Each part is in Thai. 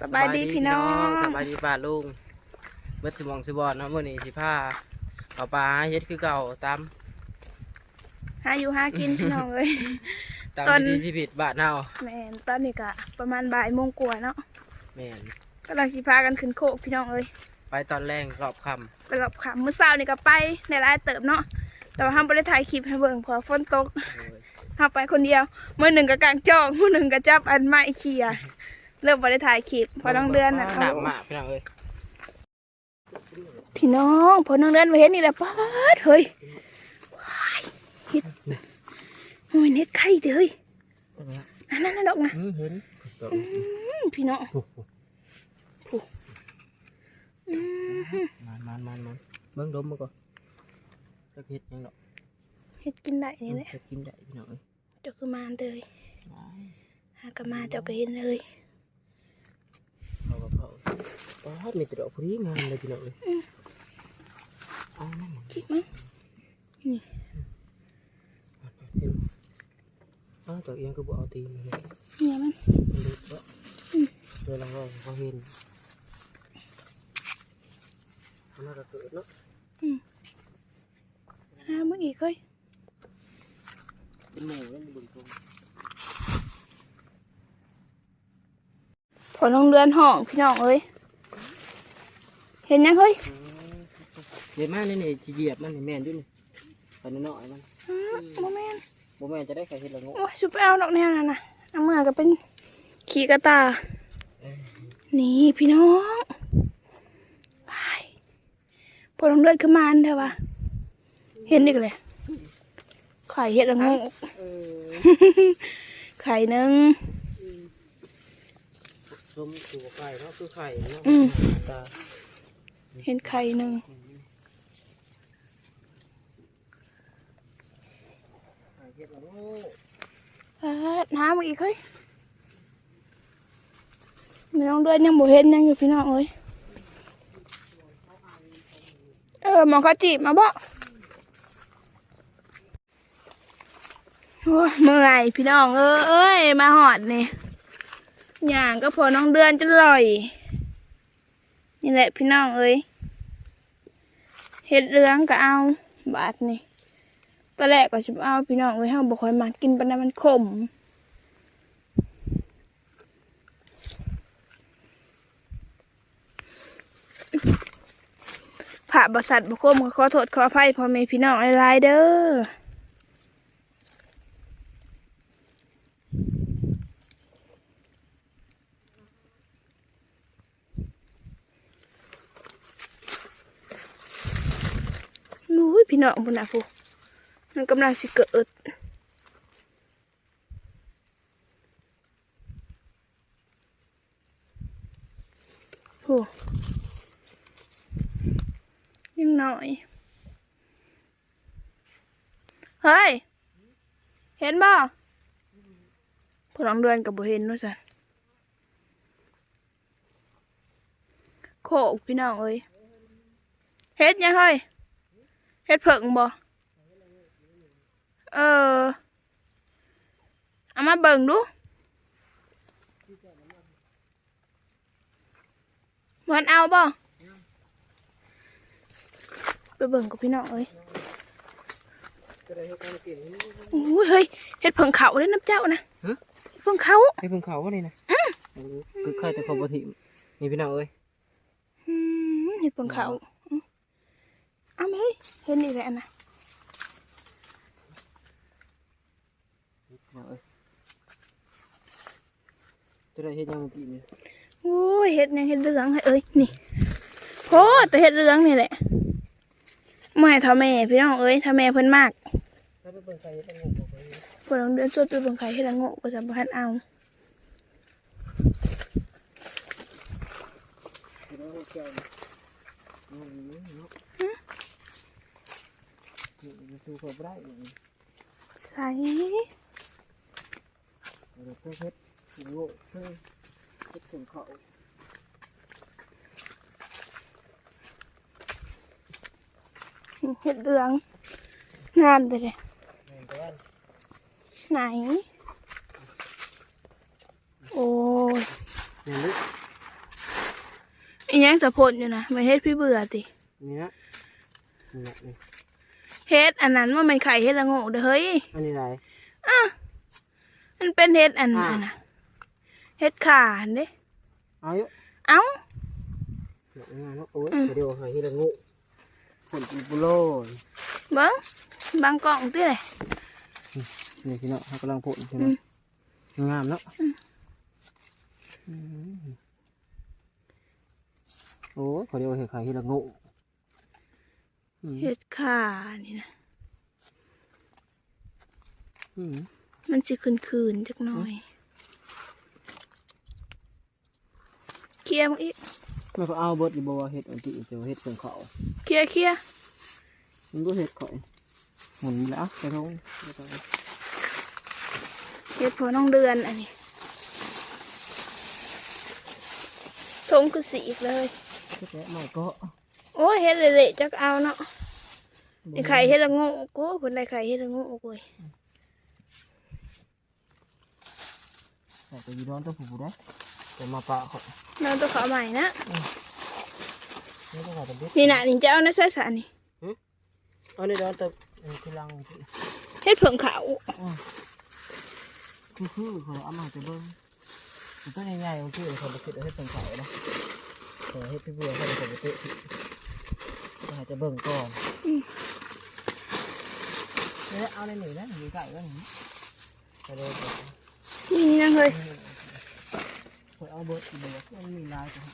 สบายดีพี่น้องสบายดีป้าลุงเบิดสมองสิบอลเนาะมื้อนี้สิพาเอาปลาหาเฮ็ดคือเก่าตามหาอยู่หากินพี่น้องเลยตามตอนวิถีชีวิตบ้านเฮาแม่นตอนนี้ก็ประมาณบ่ายโมงกว่าเนาะแม่นกำลังสิพากันขึ้นโคกพี่น้องเอ้ยไปตอนแรงรอบค่ไปกับขำมื้อเช้านี่ก็ไปในรายเติบเนาะแต่ว่าห้ามบ่ได้ถ่ายคลิปให้เบิ่งเพราะฝนตกำโอ้ยเฮาไปคนเดียวมื้อหนึ่งก็กางจองมื้อหนึ่งก็จับอันไม้เขี่ย เริ่มบ่ได้ถ่ายคลิปเพอน้องเดือนน่ะหเขานักมากพี่น้องเอ้ยพี่น้องพอน้องเดือนมาเห็นนี่แหละป๊าดเฮ้ยว้ายเฮ็ดมันเป็นเฮ็ดไข่เด้อเฮ้ยนั่นนั่นนั่นดอกนะอืมเห็นอืมพี่น้องโอ้โหอืมมันมันมันมันเบิ่งดมมาก่อนจะเฮ็ดหยังดอกเฮ็ดกินได้นี่แหละจะกินได้พี่น้องเอ้ยเจ้าคือมาเลยหากะมาเจ้าก็เห็นเลย ปลามีแต่ดอกพรีงามเลยพี่น้องเอ้ยเอ้นั่นน่ะ คิดมั้ง เห็นอ้าวตัวเอียงก็บ่เอาตีนมาเลย เนี่ยมัน มันเล็กบ่เดี๋ยวเราก็เขาเห็นมันน่าจะเกิดเนาะ หามึงอีกเฮ้ย เป็นหมูเล่นเบึงตรง ผลลงเรือนห้องพี่น้องเอ้ย เห็นยังเฮ้ยเดี๋ยวมาเลยนี่จีเหยียบมันนี่แม่นอยู่นี่ไปน้อยๆมันอ้าโมแมนบ่แม่นจะได้ใครเห็นละงูโอ้ยสุดไปเอาดอกแนวนั่นน่ะเอามือก็เป็นขี่กระตา นี่พี่น้องไปผลลงเรือนคือมานเถอะวะเห็นอีกเลยไข่เห็ดละงูเออไข่หนึ่งชมตัวไข่เนาะคือไข่เนาะอืมตา เห็นไข่หนึ่งอาน้ำอีกเฮ้ยไม่ต้องเดือนยังบ่เห็นยังอยู่พี่น้องเอ้ยเออมองเขาจีบมาบ่โอ้ยเมื่อยพี่น้องเอ้ยมาหอดนี่อย่างก็พอน้องเดือนจะลอย นี่แหละพี่น้องเอ้ยเห็ดเรืองก็เอาบาทนี่ตอนแรกก็จะเอาพี่น้องเอ้ยเฮาบ่ค่อยมักกินปานนั้นมันขมผ่าบริษัทบุคมก็ขอโทษขออภัยพ่อแม่พี่น้องหลายๆเด้อนู้ย พี่น้องบุญนะพูมันกำลังสิเกิดโอ้ยังหน่อย เฮ้ย เห็นบ่พลังเดือนกับบ่เห็นว่าสันโคกพี่น้องเอ้ยเฮ็ดยังเฮ้ย เฮ็ดเผิงบ่เออเอามาเบิ่งดูมันเอาบ่ไปเบิ่งกับพี่น้องเอ้ยจะได้เฮ็ดการกินอุ้ยเฮ้ยเฮ็ดเผิงเขาเลยน้ำเจ้านะฮะเผิงเขาให้เพิ่งเขาว่านี่นะคือใครแต่เขาบ่ทิมนี่พี่น้องเอ้ยอืมเฮ็ดเผิงเขาอืม เอาไหมเฮ้ยเห็นอีกแล้วนะพี่น้องเอ้ยจะได้เฮ็ดยังกินนี่โอ้ยเฮ็ดยังเฮ็ดเรืองให้เอ้ยนี่โพดแต่เฮ็ดเรืองนี่แหละไม่ให้เท่าแม่พี่น้องเอ้ยถ้าแม่เพิ่นมากถ้าไปเบิ่งใครเฮ็ดละงูบ่เคยเห็นพวกเราเดือนสดไปเบิ่งไข่เฮ็ดละโง่ก็จะบ่ทันเอาพี่น้องเจ้าอืมเนาะนี่ดูเขาบ่ได้นี่ใส่เดี๋ยวเพิ่นเฮ็ดละงูเพิ่นเฮ็ดถึงเขาเฮ็ดเรืองงามเด้อเด้แม่นแต่ว่าไหน โอ้ยแม่นลึกอีหยังสะพดอยู่นะไม่เฮ็ดพี่เบื่อตินี่นะนี่นะนี่ เฮ็ดอันนั้นว่ามันไข่เฮ็ดละโง่เด้อเฮ้ยอันนี้อะไรอะมันเป็นเฮ็ดอันอ่านั้นน่ะเฮ็ดขาอันเด้เอาอยู่เอ้าเดี๋ยวงานเนาะโอ้ยอืมเดี๋ยวให้ละงูผลปูปุโลนเบิ่งบางกล่องติเลยนี่พี่เนาะเขากำลังผลใช่ไหมอืมงามเนาะมโอ้ยเขาเรียกว่าเห็ดไข่ที่ละงูอืม เฮ็ดขานี่นะอืมมันสิคืนๆจักหน่อยเคลียร์มึงอีกแล้วก็เอาเบิดอยู่บ่ว่าเห็ดอันที่จะว่าเห็ดเพิ่งเขาเคลียร์เคลียร์มันก็เห็ดข่อยหมุนแล้วไปทงไปทงเฮ็ดพอน้องเดือนอันนี้ทงคือสีอีกเลยเฮ็ดแล้วไม่ก็โอ้ยเฮ็ดเละๆจักเอาเนาะ ไอ้ไข่เฮ็ดละโง่กูเพิ่นได้ไข่เฮ็ดละโง่กูเว้ยแต่ไปอยีร้อนตัวผูได้แต่มาปะเขานอนตัวขาวใหม่นะไม่ต้องการตะบิ๊กนี่น่ะนี่จะเอานะใส่สานี่เอาในร้อนตัวที่ลังที่เฮ็ดเผิงขาวคือคือเขาเอามาจะเบิ้งมันต้องง่ายๆบางทีเขาไปคิดเอาเฮ็ดเพิ่งเขานะเขาเฮ็ดพี่เบื่อเขาไปเขาไปเตะที่ก็หาจะเบิ้งก่อน เนี่ยเอาในหนึ่งนะอยู่ไก่ก็หนึ่งไปเลยนี่นั่งเลยคอยเอาเบิร์ดอีกเบิร์ดมันมีลายจัง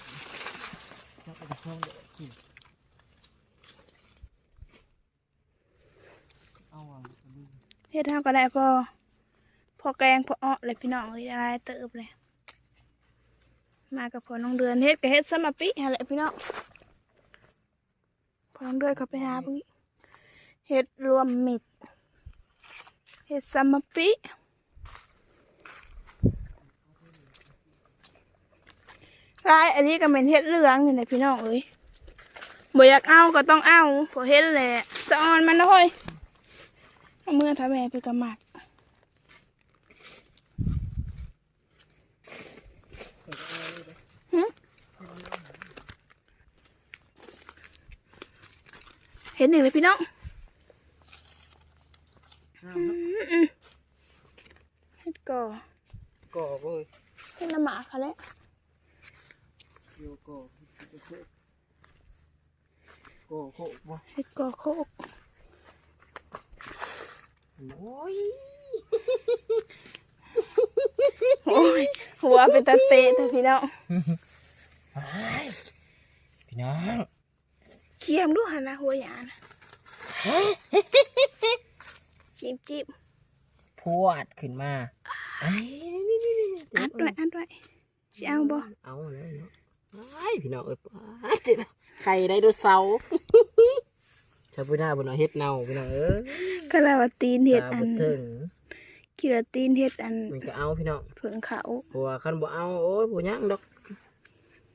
แล้วก็จะเข้าเด็กอีกเอาอะเฮ็ดเฮาก็ได้พอพอแกงพออ้อเลยพี่น้องเอ้ยอะไรเติบเลยมากับพอน้องเดือนเฮ็ดก็เฮ็ดสมาปิหั่นแหละพี่น้องพอน้องเดือนเขาไปหาเพิ่งเฮ็ดรวมมิตร เฮ็ดสมาปิลายอันนี้ก็เป็นเฮ็ดเหลืองอยู่ในพี่น้องเอ้ยบ่อยากเอาก็ต้องเอาพอเฮ็ดแหละสะออนมันนะเฮ้ยเอามื่อทำแม่ไปกระมักเห็นหนึ่งเลยพี่น้องอืมอืม เฮ็ดก่อก่อเว้ยเฮ็ดละหมาค่ะแล้วโยก่อก่อโคบ่เฮ็ดก่อโคกโอ้ยโอ้ยหัวเป็นตาเตะแต่พี่น้องพี่น้องเคียมดูหันนะหัวหยานะจิบจิบ พวดขึ้นมาไอ้นี่นี่นี่อัดด้วยอัดด้วยสิเอาบ่เอาเลยเนาะไอ้พี่น้องเอ้ยไข่ไดโนเสาร์ชาวพุนาบนเอาเฮ็ดเน่าพี่น้องเอ้ยก็แล้วว่าตีนเฮ็ดตาอับ่นถึงกิรตีนเฮ็ดอันมันก็เอาพี่น้องเผิงเขาเพราะว่าคันบ่เอาโอ้ยบ่ยังดอก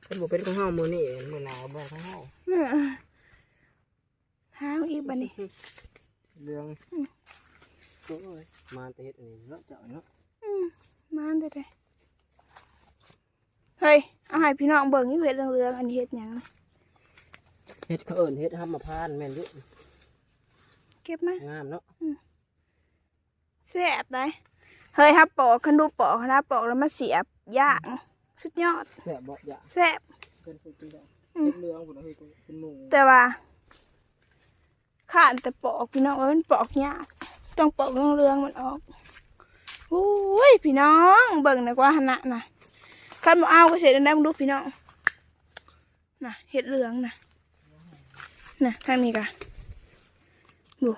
คันบ่เป็นของเฮามื้อนี้มื้อหน้าบ่ของเฮาเออหางอีกบัดนี้เรื่อง โอ้ยมาแต่เฮ็ดอันนี้เนาะเจ้าเนาะอืมมาอันเด้อเด้อเฮ้ยเอาให้พี่น้องเบิ่งอยู่เฮ็ดเรื่องๆอันนี้เฮ็ดหยังเฮ็ดเขาเอิ้นเฮ็ดหำมาพานแม่นอยู่เก็บมางามเนาะแซ่บได้เฮ้ยครับปอกคันดูปอกนะปอกแล้วมาเสียบย่างสุดยอดแซ่บบ่อย่าแซ่บเพิ่นเพิ่นกินได้อืมเฮ็ดเรื่องพุ่นเอาเฮ็ดเป็นหมู่แต่ว่าข้านแต่ปอกพี่น้องเอ้ยมันปอกยาก ต้องปอกเรื่องเรื่องมันออกโอ้ยพี่น้องเบิ่งหนะกว่าหนะนะคันบ่เอาก็เสร็จได้มึงดูพี่น้องน่ะเห็ดเหลืองน่ะน่ะทางนี้กะดู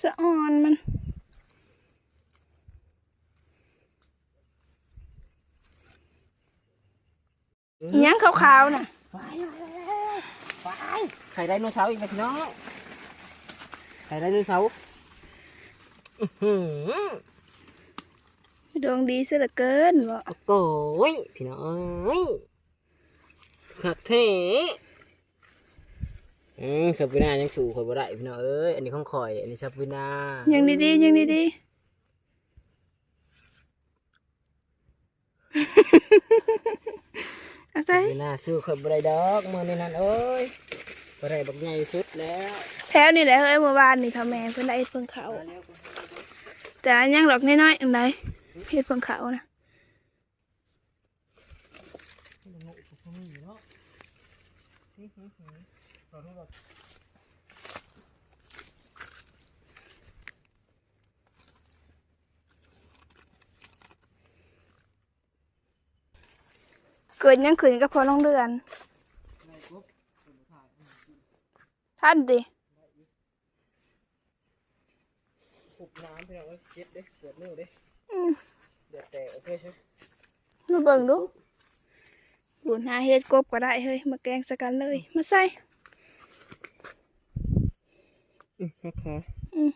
สะออนมันอิหยังขาวๆน่ะ ไปไปไข่ไดโนเสาร์อีกแล้วพี่น้อง ไข่ไดโนเสาร์อื้อหือดวงดีเสียเหลือเกินบ่โอ้ยพี่น้องเอ้ยขักแท้อืมสับวินายังสู่ข่อยบ่ได้พี่น้องเอ้ย อันนี้ของข่อย อันนี้สับวินายังดีๆยังดี ปีหน้าซื้อข่อยบ่ได้ดอกมื้อนี้นั่นเอ้ยบ่ได้บักใหญ่สุดแล้ว แถวนี่แหละเฮ้ยเมื่อวานนี่ทำแม่เพิ่นได้เฮ็ดเพิ่งเขาแต่อันยังดอกน้อยๆอันใดเฮ็ดเพิ่งเขานะเกิ ดยังขืนก็พอน้องเดือนท่านดิขุบน้ำพี่น้องเอ้ยเจ็บเด้ปวดมือเด้อืมเดือดแตกโอเคใช่มาเบิ่งดูบุญหาเฮ็ดกบก็ได้เฮ้ยมาแกงสกันเลย มาใส่อือค่ะอืม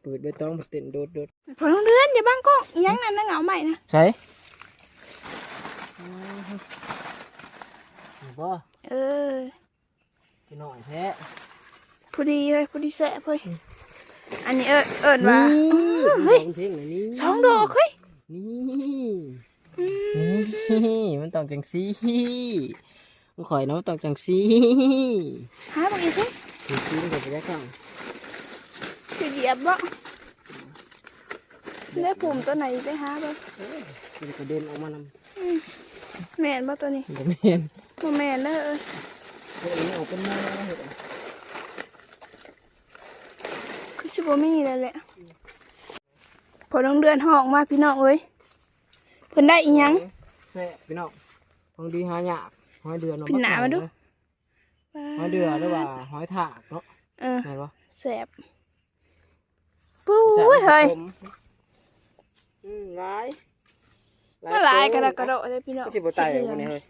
เปิดใบตองมาเต้นโดดโดดพอน้องเดือนอย่าบังกล้องอิหยังนั่นนะเหงาใหม่นะใช่ บ่เออพี่น้อยแท้พอดีเฮ้ยพอดีแสบเฮ้ยอันนี้เอิญเอิญว่าเฮ้ยเพลงนี่สองดอกเฮ้ยนี่อืมนี่มันต้องจังซี่มันข่อยเนาะต้องจังซี่หาบักอีกเฮ้ยจริงๆกับไปได้ข้างสิเหยียบบ่ ได้ปุ่มตัวไหนไปหาบ่มันกระเด็นออกมานำแม่นบ่ตัวนี้บ่แม่นบ่แม่นเด้อเอ้ยเฮ็ดอันนี้ออกเป็นแม่เฮ็ดคือสิบ่มีแล้วแหละพอน้องเดือนห้องมาพี่น้องเอ้ยเพิ่นได้อีหยังแซ่บพี่น้องของดีหายากหอยเดือนพี่หนามาดูหอยเดือนหรือว่าหอยถากเนาะเออไหนวะแสบปุ้ยเฮ้ยอืม หลายมาหลายกระดกกระโดดเลยพี่น้องมันสิบ่ตายบ่เนี่ยเฮ้ย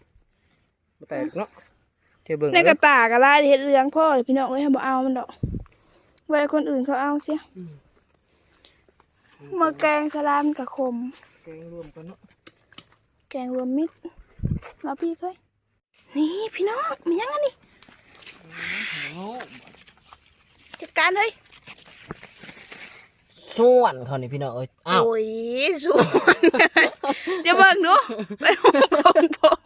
บ่ตายเนาะเที่ยวเบิ่งในกระตากระลายเห็ดเหลืองพ่อเลยพี่น้องเอ้ยบ่เอามันดอกไว้คนอื่นเขาเอาเสียมาแกงสลามกับขมแกงรวมกันเนาะแกงรวมมิตรเราพี่เคยนี่พี่น้องมียังอันนี้โอ้จัดการเฮ้ย ส่วนเขานี่พี่น้องเอ้ยอ้าวโอ้ยสวนเดี๋ยวเบิ่งดูไปหูของผม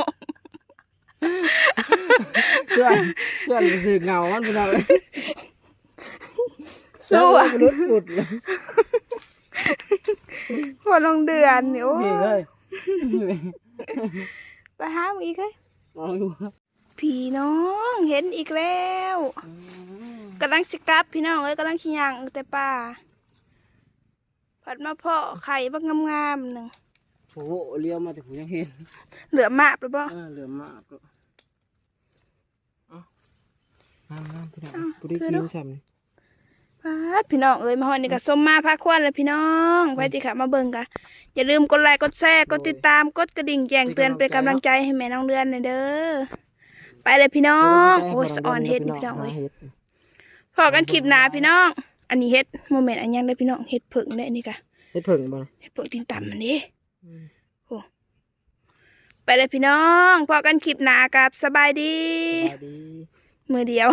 เพื่อนเพื่อนคือเงามันพี่น้องเอ้ยสวนรุดปุดเลยพอลงเดือนนี่โอ้พี่เลยไปหามึงอีกเฮ้ยมองอยู่พี่น้องเห็นอีกแล้วกำลังสิกลับพี่น้องเอ้ยกำลังขี้ยางแต่ป่า ผัดมาเพาะไข่บักงามๆหนึ่งโอ้โหเลี้ยวมาแต่ผมยังเห็น เหลือมาบหรือเปล่าเออเหลือมากก็เอาน้ำๆพี่น้องกูได้กินซ้ำนี่พัดพี่น้องเอ้ยมาฮอดนี่ก็ส้มมาพักควันแล้วพี่น้องไปติค่ะมาเบิ่งกันอย่าลืมกดไลค์กดแชร์กดติดตามกดกระดิ่งแจ้งเตือนเป็นกำลังใจให้แม่น้องเดือนหน่อยเด้อไปเลยพี่น้องโอ้ยสะออนเฮ็ดนี่พี่น้องเอ้ยเฮ็ดพอกันคลิปหน้าพี่น้อง อันนี้เฮ็ดโมเมนต์อันยังได้อพี่น้องเฮ็ดผึ่งได้อนี่กะเฮ็ดเพิ่งบ่เฮ็ดผึ่งตีนต่ำมันนี่ไปเลยพี่น้องพอกันคลิปหน้ากับสบายดี สบายดี มือเดียว